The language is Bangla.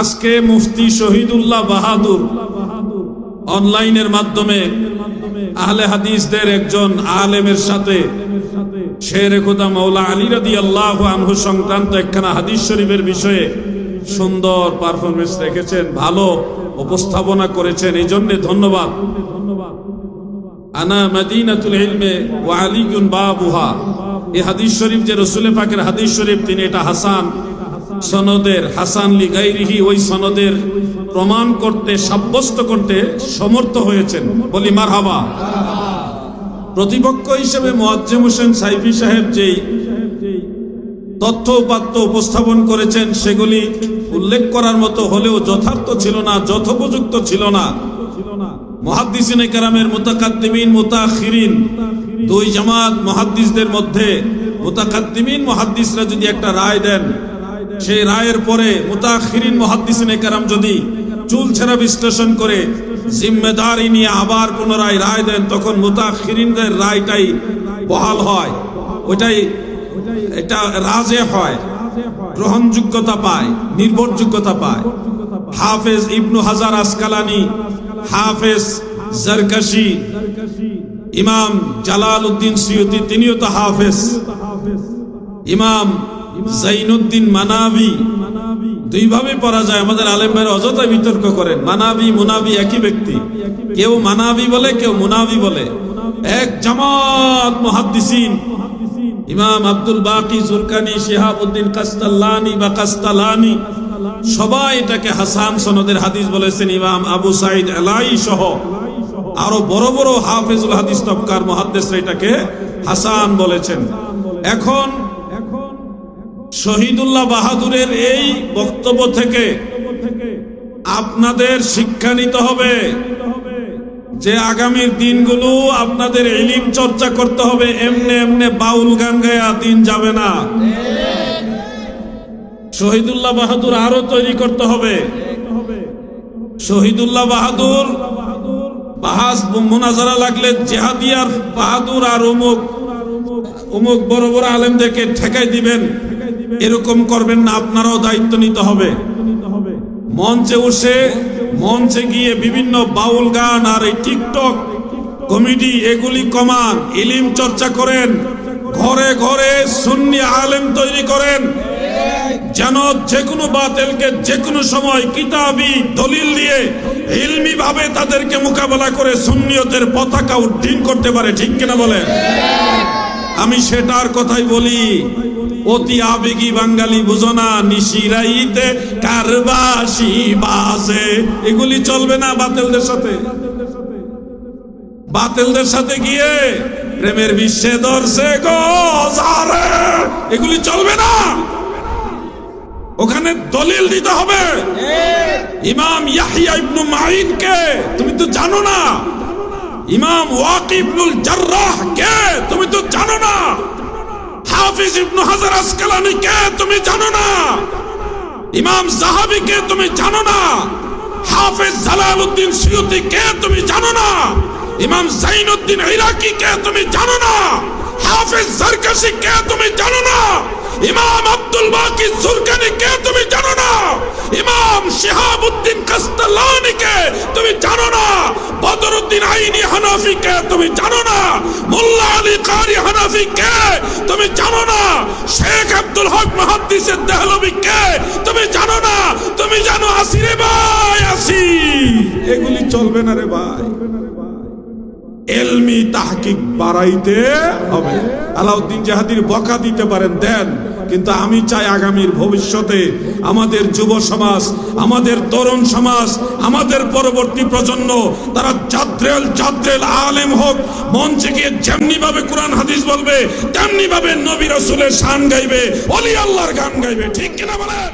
আজকে মুফতি শহীদুল্লাহ বাহাদুর অনলাইনের মাধ্যমে আহলে হাদিসদের একজন আলেমের সাথে শের মৌলা আলী রাদি আল্লাহ আনহু সংক্রান্ত একখানা হাদিস শরীফের বিষয়ে সুন্দর পারফরমেন্স রেখেছেন, ভালো উপস্থাপনা করেছেন। এই জন্য ধন্যবাদ। আনা মদিনাতুল ইলমে ওয়া আলিগুন বাবুহা। এই হাদিস শরীফ যে রসুলে পাকের হাদিস শরীফ, তিনি এটা হাসান সনদের হাসান লি গাইরিহি ওই সনদের প্রমাণ করতে, সাব্যস্ত করতে সমর্থ হয়েছেন। বলি মার হাবা প্রতিপক্ষ হিসেবে মোয়াজ্জেম হোসেন সাইফি সাহেব যেই তথ্য উপাত্ত উপস্থাপন করেছেন, সেগুলি উল্লেখ করার মতো হলেও যথার্থ ছিল না, যথোপযুক্ত ছিল না। মহাদ্দিসিন কেরামের মোতাকাদ্দিমিন, মোতাখিরিন, দুই জামাত মহাদ্দিসদের মধ্যে মোতাকাদ্দিমিন মহাদ্দিসরা যদি একটা রায় দেন সেই রায়ের পরে মোতাখিরিন মহাদ্দিসিন কেরাম যদি চুল ছেঁড়া বিশ্লেষণ করে, জিম্মেদারি নিয়ে আবার পুনরায় রায় দেন, তখন মোতাখিরিনদের রায়টাই বহাল হয়। ওইটাই এটা রাজে হয়, গ্রহণযোগ্যতা পায়, নির্ভরযোগ্যতা পায়। হাফেজ ইবনু হাজার আসকালানি, হাফেজ জারকাশি, ইমাম জালাল উদ্দিন সিয়ুতি, তিনিও তো হাফেজ। ইমাম জাইনুদ্দিন মানাবি। দুইভাবে পড়া যায়। আমাদের আলেম ভাইয়ের অযথা বিতর্ক করেন। মানাবি, মুনাবি একই ব্যক্তি। কেউ মানাবি বলে, কেউ মুনাবি বলে। এক জামাত মুহাদ্দিসিন। ইমাম আব্দুল বাকি জুরকানি শিহাবউদ্দিন কাস্তাল্লানি বা কাস্তালানি, সবাই এটাকে হাসান সনদের হাদিস বলেছেন। ইমাম আবু সাইদ এলাই সহ আরও বড় বড় হাফেজুল হাদিস তবকার মহাদ্দেশরা এটাকে হাসান বলেছেন। এখন শহীদুল্লাহ বাহাদুরের এই বক্তব্য থেকে আপনাদের শিক্ষা নিতে হবে। যে আগামীর দিনগুলো আপনাদের এলিম চর্চা করতে হবে, এমনে এমনে বাউল গান গায়া দিন যাবে না। শহীদুল্লাহ বাহাদুর আরও তৈরি করতে হবে। শহীদুল্লাহ বাহাদুর বাহাস মোনাজারা লাগলে জেহাদিয়ার বাহাদুর আর অমুক অমুক বড় বড় আলেমদেরকে ঠেকাই দিবেন। এরকম করবেন না আপনারাও দায়িত্ব নিতে হবে। মঞ্চে উঠে মঞ্চে গিয়ে বিভিন্ন বাউল গান আর এই টিকটক কমেডি এগুলি কমান ইলিম চর্চা করেন ঘরে ঘরে সুন্নি আলেম তৈরি করেন যেন যে কোনো বাতিলকে যে কোনো সময় কিতাবি দলিল দিয়ে ইলমি ভাবে তাদেরকে মোকাবেলা করে সুন্নিয়তের পতাকা উড্ডীন করতে পারে ঠিক কিনা বলে আমি সেটার কথাই বলি অতি আবেগী বাঙালি বুঝো না নিশিরাইতে কারবাসি বাসে। এগুলি চলবে না বাতিলদের সাথে। বাতিলদের সাথে গিয়ে প্রেমের বিশ্বে ধরছে গো জারে এগুলি চলবে না। ওখানে দলিল দিতে হবে। ইমাম ইয়াহিয়া ইবনু মাইন কে তুমি তো জানো না। ইমাম ওয়াকিবনুল জাররাহ কে তুমি তো জানো না হাফিজ ইবনু হাজার আসকালানি কে তুমি জানো না? ইমাম জাহাবি কে তুমি জানো না? হাফিজ জালালউদ্দিন সিয়ুতি কে তুমি জানো না? ইমাম জাইনুদ্দিন ইরাকি কে তুমি জানো না? হাফিজ জারকাশি কে তুমি জানো না? ইমাম আব্দুল বাকি জুরকানি কে তুমি জানো না? ইমাম শিহাবউদ্দিন কাস্তালানি কে তুমি জানো না বদরুদ্দিন আইনি হানাফি কে তুমি জানো না? মোল্লা আলী কারি হানাফি কে? তুমি জানো না? শেখ আব্দুল হক মুহাদ্দিসের দেহলভি কে? তুমি জানো না? তুমি জানো আসি রে ভাই, আসি। এগুলি চলবে না রে ভাই। এলমি তাহকিক বাড়াইতে হবে। আলাউদ্দিন জাহাদির বকা দিতে পারেন, দেন। কিন্তু আমি চাই আগামীর ভবিষ্যতে আমাদের যুব সমাজ, আমাদের তরুণ সমাজ, আমাদের পরবর্তী প্রজন্ম, তারা জাদ্রেল জাদ্রেল আলেম হোক, মঞ্চে গিয়ে যেমনিভাবে কোরআন হাদিস বলবে, তেমনিভাবে নবী রসুলের শান গাইবে, অলি আল্লাহর গান গাইবে, ঠিক কিনা বলেন?